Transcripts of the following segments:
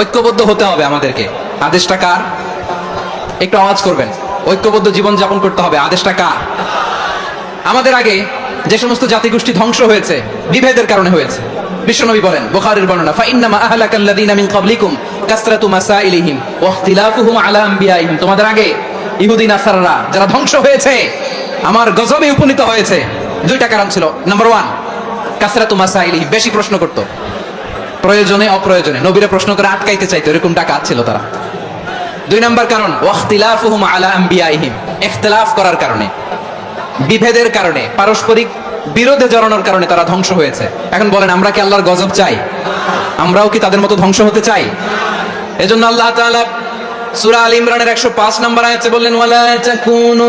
ঐক্যবদ্ধ হতে হবে আমাদেরকে। আদেশটা কার? একটু আওয়াজ করবেন। ঐক্যবদ্ধ জীবন যাপন করতে হবে। আদেশটা কার? আমাদের আগে যে সমস্ত জাতিগোষ্ঠী ধ্বংস হয়েছে, বিভেদের কারণে হয়েছে। বিশ্বনবী বলেন, বুখারীর বর্ণনা, ফাইন্নামা আহলাকাল্লাযীনা মিন ক্বাবলিকুম কাসরাতু মাসাইলিহিম ওয়া ইখতিলাফুহুম আলা আনবিয়াইহিম তোমাদের আগে ইহুদি, নাসারারা যারা ধ্বংস হয়েছে, আমার গজবে উপনীত হয়েছে। দুইটা কারণ ছিল। নাম্বার ওয়ান, কাসরাতু মাসাইলিহিম বেশি প্রশ্ন করতো। প্রয়োজনে অপ্রয়োজনে। নবীরা প্রশ্ন করে আটকাইতে চাইতো, এরকম টাকা ছিল তারা। দুই নম্বর কারণ, ওয়াখতিলাফুহুম আলা করার কারণে, বিভেদের কারণে, পারস্পরিক বিরোধে জড়ানোর কারণে তারা ধ্বংস হয়েছে। এখন বলেন, আমরা কি আল্লাহর গজব চাই? আমরাও কি তাদের মতো ধ্বংস হতে চাই? এজন্য আল্লাহ তাআলা সূরা আল ইমরানের 105 নম্বর আয়াতে বললেন, ওয়ালা তাকুনু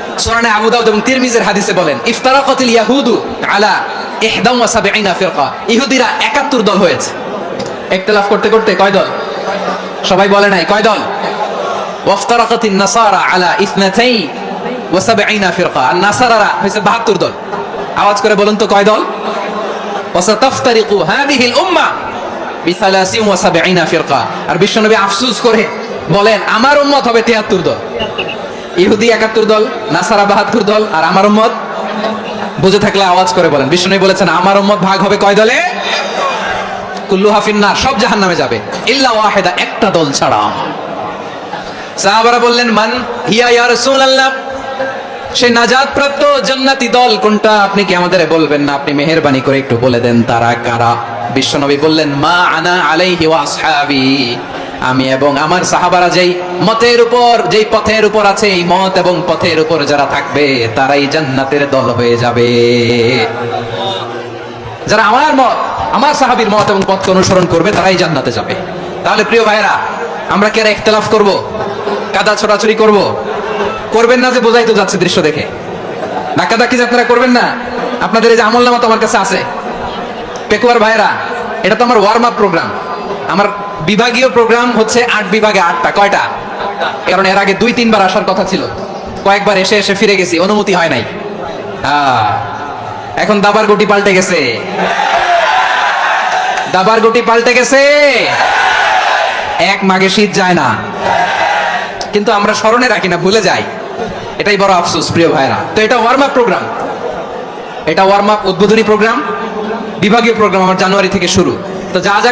সুরানে আবু দাউদ এবং তিরমিজের হাদিসে বলেন, ইফতারাকাতিল ইয়াহুদু আলা ইহদাম ওয়া সাবঈনা ফিরকা। ইহুদিরা 71 দল হয়েছে। ইখতিলাফ করতে করতে কয় দল? সবাই বলে নাই, কয় দল? ওয়াফতারাকাতিন নাসারা আলা ইসনাতাই ওয়া সাবঈনা ফিরকা। আর নাসারারা হয়েছে 72 দল। আওয়াজ করে বলুন তো কয় দল? ওয়াসাতাফতারিকু হাদিহিল উম্মাহ ওয়া সাবঈনা ফিরকা। আর বিশ্বনবী আফসোস করে বলেন, আমার উম্মত হবে 73 দল। ইহুদি 71 দল, নাসারা 72 দল আর আমার উম্মত, বুঝে থাকলে আওয়াজ করে বলেন। বিশ্বনবী বলেছেন, আমার উম্মত ভাগ হবে কয় দলে? কুল্লু হাফিন্নার সব জাহান্নামে যাবে। ইল্লা ওয়াহিদা, একটা দল ছাড়া। সাহাবারা বললেন, মান হিয়া ইয়া রাসূলুল্লাহ? সে নাজাত প্রাপ্ত জান্নাতি দল কোনটা? আপনি কি আমাদের বলবেন না? আপনি মেহেরবানি করে একটু বলে দেন, তারা কারা? বিশ্বনবী বললেন, মা আনা আলাইহি ওয়া আসহাবি। আমি এবং আমার সাহাবারা যেই মতের উপর, যেই পথের উপর আছে এই মত এবং পথের উপর যারা থাকবে, তারাই জান্নাতের দল হয়ে যাবে। যারা আমার মত, আমার সাহাবীর মত এবং পথকে অনুসরণ করবে, তারাই জান্নাতে যাবে। তাহলে প্রিয় ভাইরা আমরা কি আর ইখতিলাফ করব? কাদা ছোড়াছুরি করব? করবেন না যে বোঝাই তো যাচ্ছে দৃশ্য দেখে। ধাক্কা ধাক্কি যে আপনারা করবেন না, আপনাদের এই যে আমল নামা তো আমার কাছে আছে। পেকুয়ার ভাইরা এটা তো আমার ওয়ার্ম আপ প্রোগ্রাম আমার বিভাগীয় প্রোগ্রাম হচ্ছে আট বিভাগে আটটা, কয়টা? কারণ এর আগে দুই, তিনবার আসার কথা ছিল। কয়েকবার এসে এসে ফিরে গেছি, অনুমতি হয় নাই। এখন দাবার গুটি পাল্টে গেছে। দাবার গুটি পাল্টে গেছে। এক মাগে শীত যায় না। কিন্তু আমরা স্মরণে রাখি না, ভুলে যাই। এটাই বড় আফসোস, প্রিয় ভাইরা তো এটা ওয়ার্ম আপ প্রোগ্রাম এটা ওয়ার্ম আপ উদ্বোধনী প্রোগ্রাম বিভাগীয় প্রোগ্রাম আমার জানুয়ারি থেকে শুরু। তো যা যা